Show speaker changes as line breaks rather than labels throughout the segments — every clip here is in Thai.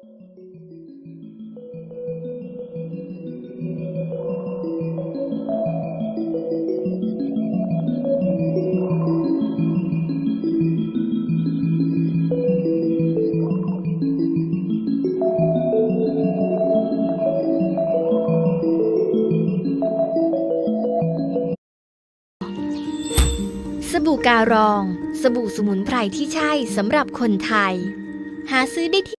สบู่การอง สบู่สมุนไพรที่ใช่สำหรับคนไทย หาซื้อได้ที่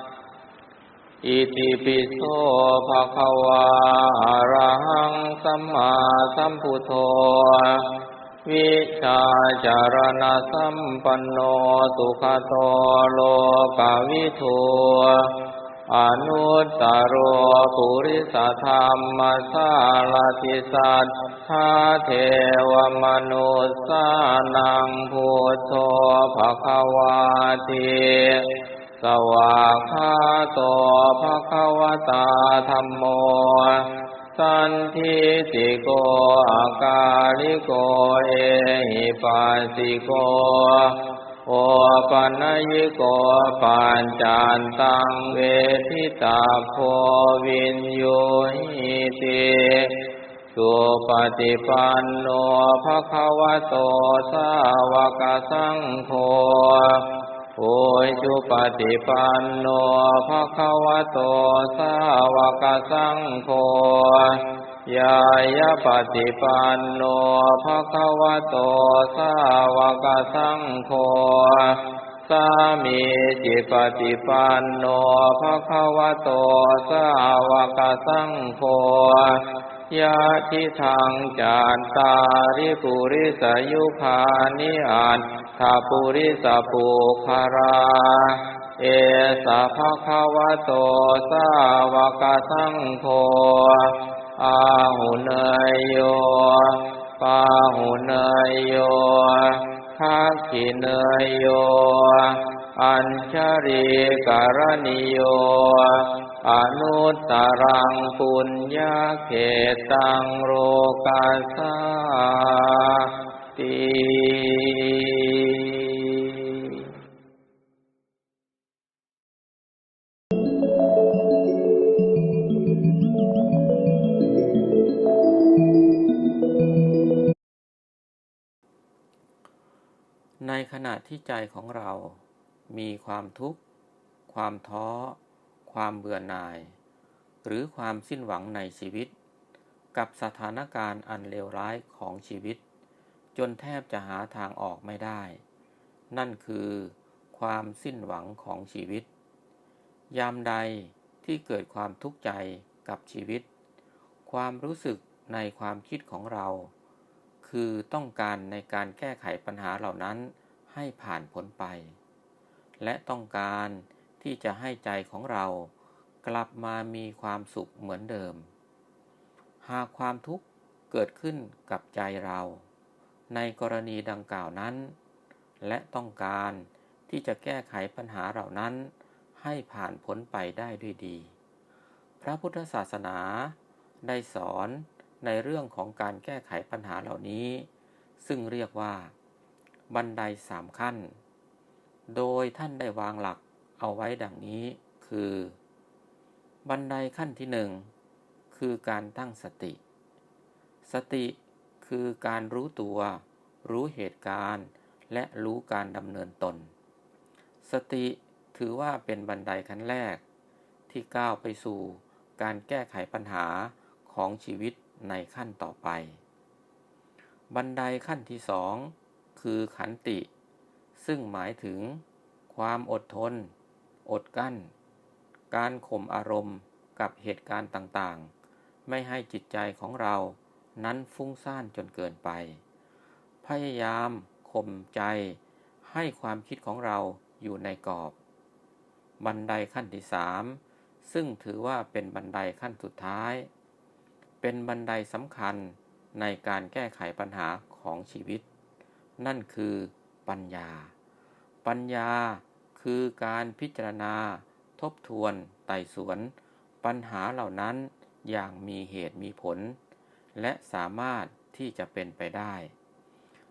อิติปิโสภะคะวาอะระหังสัมมาสัมพุทโธวิชาจารณสัมปันโนสุขโตโลกวิทูอนุตตรโรปุริสธรรมสาลติสัทธาเทวมนุสสานังพุทโธภะคะวาติ สวากขาโตภะคะวตาธรรมโม สันทิติโกอาการิโกเอหิปัสสิโก โอปัญญิโกปัญจานตังเวทิตาโพวินโยหิติสุปฏิปันโนภะคะวะโตสาวกสังโฆ โอยจุปฏิปันโนภะคะวะโตสาวกสังโฆยายาปฏิปันโนภะคะวะโตสาวกสังโฆสามีจิปฏิปันโนภะคะวะโตสาวกสังโฆ ยะทิทางจานตาริปุริสยุคานิอันทาปุริสปุคารา เอสะภะคะวะโตสาวกสังโฆอาหุเนยโยปาหุเนยโย ทักขิเนยโย อัญชริกรณิโย อนุตตรังปุญญาเขตังโรกาสาติ
ในขณะที่ใจของเรา มีความทุกข์ ความท้อ ความเบื่อหน่าย หรือความสิ้นหวังในชีวิต กับสถานการณ์อันเลวร้ายของชีวิต จนแทบจะหาทางออกไม่ได้ นั่นคือความสิ้นหวังของชีวิต ยามใดที่เกิดความทุกข์ใจกับชีวิต ความรู้สึกในความคิดของเรา คือต้องการในการแก้ไขปัญหาเหล่านั้นให้ผ่านพ้นไป และต้องการที่จะให้ใจของเรากลับมามีความสุขเหมือนเดิม หากความทุกข์เกิดขึ้นกับใจเรา ในกรณีดังกล่าวนั้น และต้องการที่จะแก้ไขปัญหาเหล่านั้น ให้ผ่านพ้นไปได้ด้วยดี พระพุทธศาสนาได้สอน ในเรื่องของการแก้ไขปัญหาเหล่านี้ ซึ่งเรียกว่า บันไดสามขั้น โดยท่านได้วางหลักเอาไว้ดังนี้คือ บันไดขั้นที่หนึ่งคือการตั้งสติ สติคือการรู้ตัว รู้เหตุการณ์ และรู้การดำเนินตน สติถือว่าเป็นบันไดขั้นแรก ที่ก้าวไปสู่การแก้ไขปัญหาของชีวิต ในขั้นต่อไป บันไดขั้นที่สองคือขันติ ซึ่งหมายถึง ความอดทน อดกั้น การข่มอารมณ์กับเหตุการณ์ต่างๆ ไม่ให้จิตใจของเรานั้นฟุ้งซ่านจนเกินไป พยายามข่มใจให้ความคิดของเราอยู่ในกรอบ บันไดขั้นที่สามซึ่งถือว่าเป็นบันไดขั้นสุดท้าย เป็นบันไดสำคัญในการแก้ไขปัญหาของชีวิต นั่นคือปัญญา ปัญญาคือการพิจารณา ทบทวนไต่สวน ปัญหาเหล่านั้นอย่างมีเหตุมีผล และสามารถที่จะเป็นไปได้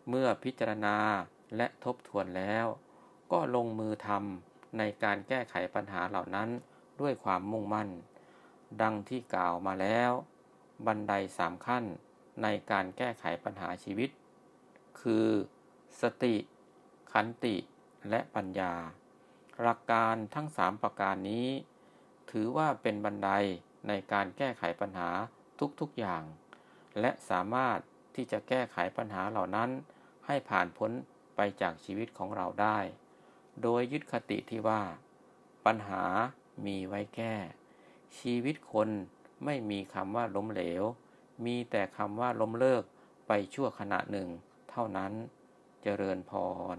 เมื่อพิจารณาและทบทวนแล้ว ก็ลงมือทำในการแก้ไขปัญหาเหล่านั้นด้วยความมุ่งมั่น ดังที่กล่าวมาแล้ว บันไดสามขั้นในการแก้ไขปัญหาชีวิต คือ สติ ขันติ และปัญญา หลักการทั้งสามประการนี้ ถือว่าเป็นบันไดในการแก้ไขปัญหาทุกๆอย่าง และสามารถที่จะแก้ไขปัญหาเหล่านั้นให้ผ่านพ้นไปจากชีวิตของเราได้ โดยยึดคติที่ว่า ปัญหามีไว้แก้ ชีวิตคน ไม่มีคำว่าล้มเหลว มีแต่คำว่าล้มเลิกไปชั่วขณะหนึ่ง เท่านั้น เจริญพร